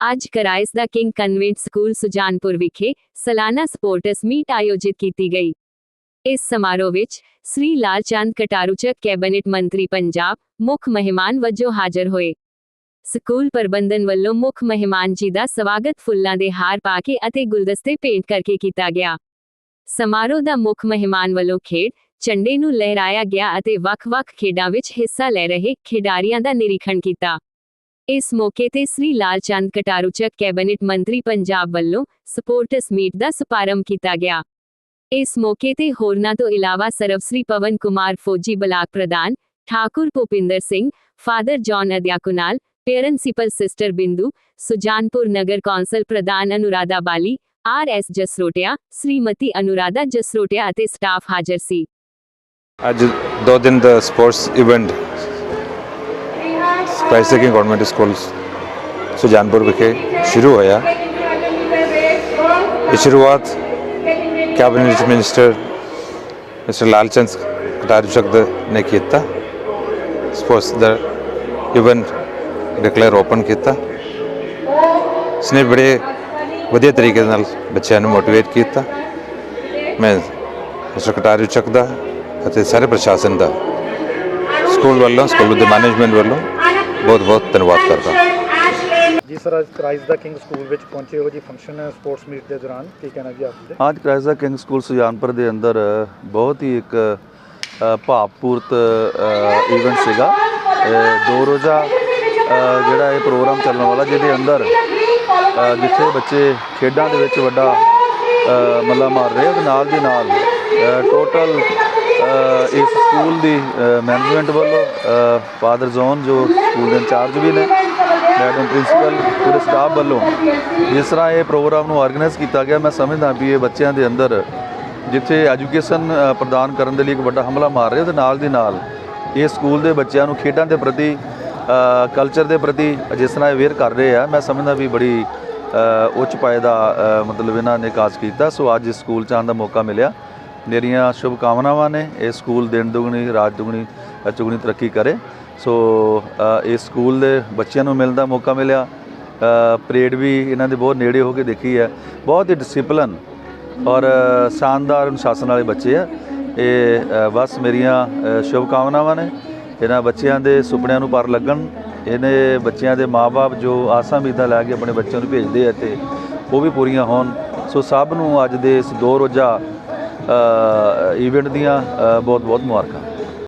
ਅੱਜ Christ the King Convent School Sujanpur ਵਿਖੇ ਸਾਲਾਨਾ ਸਪੋਰਟਸ ਮੀਟ ਆਯੋਜਿਤ ਕੀਤੀ ਗਈ। ਇਸ ਸਮਾਰੋਹ ਵਿੱਚ ਸ੍ਰੀ ਲਾਲ ਚੰਦ ਕਟਾਰੂਚਕ ਕੈਬਨਿਟ ਮੰਤਰੀ ਪੰਜਾਬ ਮੁੱਖ ਮਹਿਮਾਨ ਵਜੋਂ ਹਾਜ਼ਰ ਹੋਏ। ਸਕੂਲ ਪ੍ਰਬੰਧਨ ਵੱਲੋਂ ਮੁੱਖ ਮਹਿਮਾਨ ਜੀ ਦਾ ਸਵਾਗਤ ਫੁੱਲਾਂ ਦੇ ਹਾਰ ਪਾ ਕੇ ਅਤੇ ਗੁਲਦਸਤੇ ਭੇਂਟ ਕਰਕੇ ਕੀਤਾ ਗਿਆ। ਸਮਾਰੋਹ ਦਾ ਮੁੱਖ ਮਹਿਮਾਨ ਵੱਲੋਂ ਖੇਡ ਝੰਡੇ ਨੂੰ ਲਹਿਰਾਇਆ ਗਿਆ ਅਤੇ ਵੱਖ-ਵੱਖ ਖੇਡਾਂ ਵਿੱਚ ਹਿੱਸਾ ਲੈ ਰਹੇ ਖਿਡਾਰੀਆਂ ਦਾ ਨਿਰੀਖਣ ਕੀਤਾ। ਇਸ ਮੌਕੇ ਤੇ ਸ੍ਰੀ ਲਾਲ ਚੰਦ ਕਟਾਰੂਚਕ ਕੈਬਨਿਟ ਮੰਤਰੀ ਪੰਜਾਬ ਵੱਲੋਂ ਸਪੋਰਟਸ ਮੀਟ ਦਾ ਸੁਪਾਰੰਭ ਕੀਤਾ ਗਿਆ। ਇਸ ਮੌਕੇ ਤੇ ਹੋਰਨਾਂ ਤੋਂ ਇਲਾਵਾ ਸਰਵਸ੍ਰੀ ਪਵਨ ਕੁਮਾਰ ਫੌਜੀ ਬਲਾਕ ਪ੍ਰਧਾਨ ਠਾਕੁਰ ਭੁਪਿੰਦਰ ਸਿੰਘ, ਫਾਦਰ ਜੌਨ ਅਧਿਆਕੁਨਾਲ ਪ੍ਰਿੰਸੀਪਲ ਸਿਸਟਰ ਬਿੰਦੂ, ਸੁਜਾਨਪੁਰ ਨਗਰ ਕੌਂਸਲ ਪ੍ਰਧਾਨ ਅਨੁਰਾਧਾ ਬਾਲੀ, ਆਰ ਐਸ ਜਸਰੋਟਿਆ, ਸ੍ਰੀਮਤੀ ਅਨੁਰਾਧਾ ਜਸਰੋਟਿਆ ਅਤੇ ਸਟਾਫ ਹਾਜ਼ਰ ਸੀ। ਅੱਜ ਦੋ ਦਿਨ ਦਾ ਸਪੋਰਟਸ ਇਵੈਂਟ ਸਪਾਈਸ ਸੈਕਿੰਗ ਗਵਰਨਮੈਂਟ ਸਕੂਲ ਸੁਜਾਨਪੁਰ ਵਿਖੇ ਸ਼ੁਰੂ ਹੋਇਆ ਇਹ ਸ਼ੁਰੂਆਤ cabinet minister mister Lalchand Kataruchak ਨੇ ਕੀਤਾ ਸਪੋਰਟਸ ਦਾ ਇਵੈਂਟ ਡਿਕਲੇਅਰ ਓਪਨ ਕੀਤਾ ਇਸਨੇ ਬੜੇ ਵਧੀਆ ਤਰੀਕੇ ਨਾਲ ਬੱਚਿਆਂ ਨੂੰ ਮੋਟੀਵੇਟ ਕੀਤਾ ਮੈਂ ਮਿਸਟਰ ਚੱਕ ਦਾ ਅਤੇ ਸਾਰੇ ਪ੍ਰਸ਼ਾਸਨ ਦਾ ਸਕੂਲ ਵੱਲੋਂ ਸਕੂਲ ਦੇ ਮੈਨੇਜਮੈਂਟ ਵੱਲੋਂ ਬਹੁਤ ਬਹੁਤ ਧੰਨਵਾਦ ਕਰਦਾ। ਹਾਂ ਜੀ ਸਰ ਅੱਜ ਕ੍ਰਾਈਸ ਦਾ ਕਿੰਗ ਸਕੂਲ ਵਿੱਚ ਪਹੁੰਚੇ ਹੋ ਜੀ ਫੰਕਸ਼ਨ ਸਪੋਰਟਸ ਮੀਟ ਦੇ ਦੌਰਾਨ। ਕੀ ਕਹਿਣਾ ਜੀ ਆਪ ਜੀ? ਅੱਜ ਕ੍ਰਾਈਸਾ ਕਿੰਗ ਸਕੂਲ ਸੁਜਾਨਪੁਰ ਦੇ ਅੰਦਰ ਬਹੁਤ ਹੀ ਇੱਕ ਭਾਵਪੂਰਤ ਇਵੈਂਟ ਸੀਗਾ। ਦੋ ਰੋਜ਼ਾ ਜਿਹੜਾ ਇਹ ਪ੍ਰੋਗਰਾਮ ਚੱਲਣ ਵਾਲਾ ਜਿਹਦੇ ਅੰਦਰ ਜਿੱਥੇ ਬੱਚੇ ਖੇਡਾਂ ਦੇ ਵਿੱਚ ਵੱਡਾ ਮੱਲਾ ਮਾਰ ਰਹੇ ਤੇ ਨਾਲ ਦੀ ਨਾਲ ਟੋਟਲ ਇਸ ਸਕੂਲ ਦੀ ਮੈਨੇਜਮੈਂਟ ਵੱਲੋਂ ਫਾਦਰ ਜ਼ੋਨ ਜੋ ਸਕੂਲ ਦੇ ਇੰਚਾਰਜ ਵੀ ਨੇ ਮੈਡਮ ਪ੍ਰਿੰਸੀਪਲ ਪੂਰੇ ਸਟਾਫ ਵੱਲੋਂ, ਜਿਸ ਤਰ੍ਹਾਂ ਇਹ ਪ੍ਰੋਗਰਾਮ ਨੂੰ ਆਰਗੇਨਾਈਜ਼ ਕੀਤਾ ਗਿਆ, ਮੈਂ ਸਮਝਦਾ ਵੀ ਇਹ ਬੱਚਿਆਂ ਦੇ ਅੰਦਰ, ਜਿੱਥੇ ਐਜੂਕੇਸ਼ਨ ਪ੍ਰਦਾਨ ਕਰਨ ਦੇ ਲਈ ਇੱਕ ਵੱਡਾ ਹਮਲਾ ਮਾਰ ਰਿਹਾ ਤੇ ਨਾਲ ਦੀ ਨਾਲ ਇਹ ਸਕੂਲ ਦੇ ਬੱਚਿਆਂ ਨੂੰ ਖੇਡਾਂ ਦੇ ਪ੍ਰਤੀ ਕਲਚਰ ਦੇ ਪ੍ਰਤੀ ਜਿਸ ਤਰ੍ਹਾਂ ਅਵੇਅਰ ਕਰ ਰਹੇ ਆ, ਮੈਂ ਸਮਝਦਾ ਵੀ ਬੜੀ ਉੱਚ ਪਾਏ ਦਾ ਮਤਲਬ ਇਹਨਾਂ ਨੇ ਕਾਜ ਕੀਤਾ, ਸੋ ਅੱਜ ਇਸ ਸਕੂਲ ਚ ਆਉਣ ਦਾ ਮੌਕਾ ਮਿਲਿਆ। ਮੇਰੀਆਂ ਸ਼ੁਭ ਕਾਮਨਾਵਾਂ ਨੇ ਇਹ ਸਕੂਲ ਦਿਨ ਦੁਗਣੀ ਰਾਤ ਦੁਗਣੀ ਚੁਗਣੀ ਤਰੱਕੀ ਕਰੇ। ਸੋ ਇਸ ਸਕੂਲ ਦੇ ਬੱਚਿਆਂ ਨੂੰ ਮਿਲਣ ਦਾ ਮੌਕਾ ਮਿਲਿਆ। ਪਰੇਡ ਵੀ ਇਹਨਾਂ ਦੇ ਬਹੁਤ ਨੇੜੇ ਹੋ ਕੇ ਦੇਖੀ ਹੈ। ਬਹੁਤ ਹੀ ਡਿਸਪਲਿਨ ਔਰ ਸ਼ਾਨਦਾਰ ਅਨੁਸ਼ਾਸਨ ਵਾਲੇ ਬੱਚੇ ਆ। ਇਹ ਬਸ ਮੇਰੀਆਂ ਅ, ਸ਼ੁਭ ਕਾਮਨਾਵਾਂ ਨੇ। ਇਹਨਾਂ ਬੱਚਿਆਂ ਦੇ ਸੁਪਨਿਆਂ ਨੂੰ ਪਰ ਲੱਗਣ। ਇਹਨੇ ਬੱਚਿਆਂ ਦੇ ਮਾਪੇ ਜੋ ਆਸਾਂ ਉਮੀਦਾਂ ਲੈ ਕੇ ਆਪਣੇ ਬੱਚਿਆਂ ਨੂੰ ਭੇਜਦੇ ਆ ਤੇ ਉਹ ਵੀ ਪੂਰੀਆਂ ਹੋਣ। ਸੋ ਸਭ ਨੂੰ ਅੱਜ ਦੇ ਇਸ ਦੋ ਰੋਜ਼ਾ ਇਵੈਂਟ ਦੀਆਂ ਬਹੁਤ ਬਹੁਤ ਮੁਬਾਰਕਾਂ।